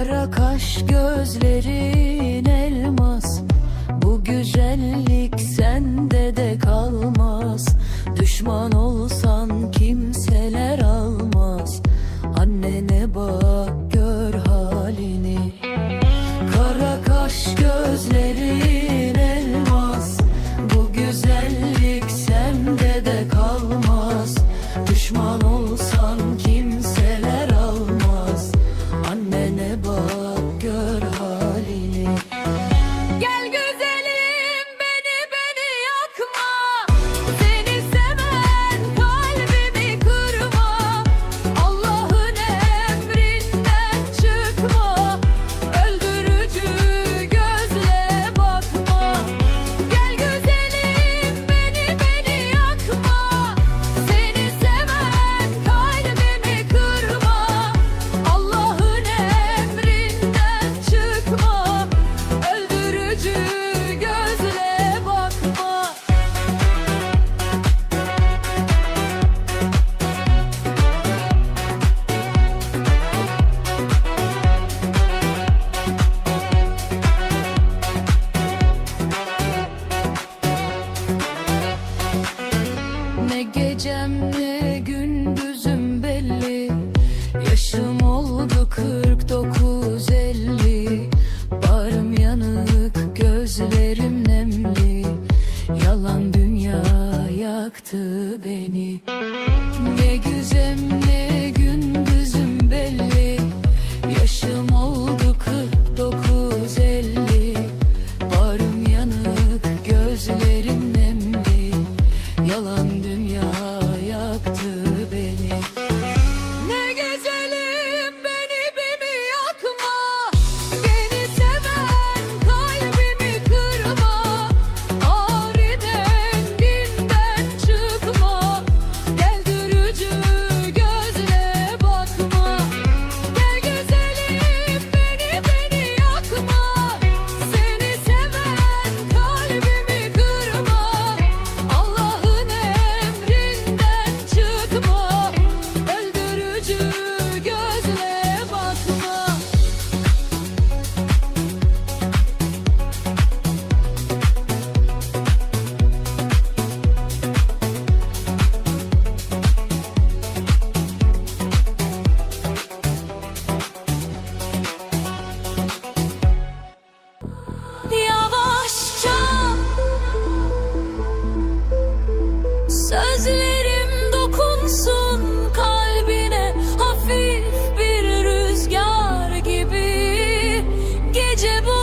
Kara kaş gözlerin elmas. Bu güzellik sende de kalmaz. Düşman olsan to Sözlerim dokunsun kalbine hafif bir rüzgar gibi. Gece bu